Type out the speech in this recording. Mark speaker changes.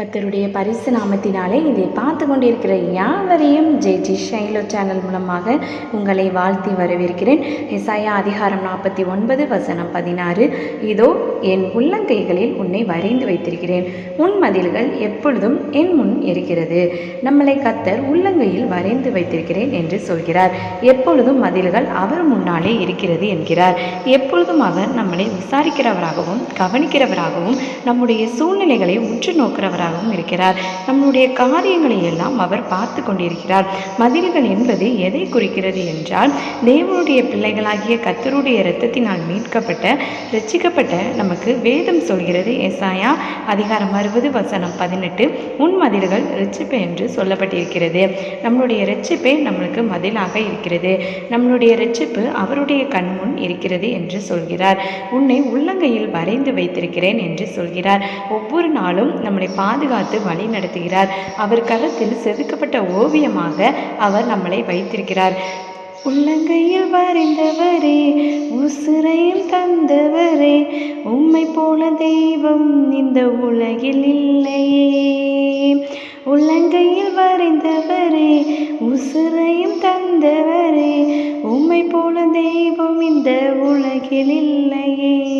Speaker 1: கத்தருடைய பரிசு நாமத்தினாலே இதை பார்த்து கொண்டிருக்கிற யாவரையும் ஜெய்ஜி ஜி ஷைலோ சேனல் மூலமாக உங்களை வாழ்த்தி வரவேற்கிறேன். இசாயா அதிகாரம் நாற்பத்தி ஒன்பது வசனம் பதினாறு. இதோ என் உள்ளங்கைகளில் உன்னை வரைந்து வைத்திருக்கிறேன். உன் மதில்கள் எப்பொழுதும் என் முன் இருக்கிறது. நம்மளை கத்தர் உள்ளங்கையில் வரைந்து வைத்திருக்கிறேன் என்று சொல்கிறார். எப்பொழுதும் மதில்கள் அவர் முன்னாலே இருக்கிறது என்கிறார். எப்பொழுதும் அவர் நம்மளை விசாரிக்கிறவராகவும் கவனிக்கிறவராகவும் நம்முடைய சூழ்நிலைகளை உற்று நோக்கிறவராக நோக்கிறவராகவும் இருக்கிறார். நம்முடைய காரியங்களை எல்லாம் அவர் பார்த்து கொண்டிருக்கிறார். மதில்கள் என்பது எதை குறிக்கிறது என்றால் தேவனுடைய பிள்ளைகளாகிய கத்தருடைய இரத்தத்தினால் மீட்கப்பட்ட ரட்சிக்கப்பட்ட நமக்கு வேதம் சொல்கிறது. எசாயா அதிகாரம் அறுபது வசனம் பதினெட்டு உன் மதில்கள் ரட்சிப்பு என்று சொல்லப்பட்டிருக்கிறது. நம்மளுடைய ரட்சிப்பே நம்மளுக்கு மதிலாக இருக்கிறது. நம்மளுடைய ரட்சிப்பு அவருடைய கண்முன் இருக்கிறது என்று சொல்கிறார். உன்னை உள்ளங்கையில் வரைந்து வைத்திருக்கிறேன் என்று சொல்கிறார். ஒவ்வொரு நாளும் நம்மளை பாதுகாத்து வழி நடத்துகிறார். அவர் கரத்தில் செதுக்கப்பட்ட ஓவியமாக அவர் நம்மளை வைத்திருக்கிறார். உள்ளங்கையில் வரைந்தவரே உசுரையும் தந்தவரே உம்மை போல தெய்வம் இந்த உலகில் இல்லையே. உள்ளங்கையில் வரைந்தவரே உசுரையும் தந்தவரே உம்மை போல தெய்வம் இந்த உலகில் இல்லையே.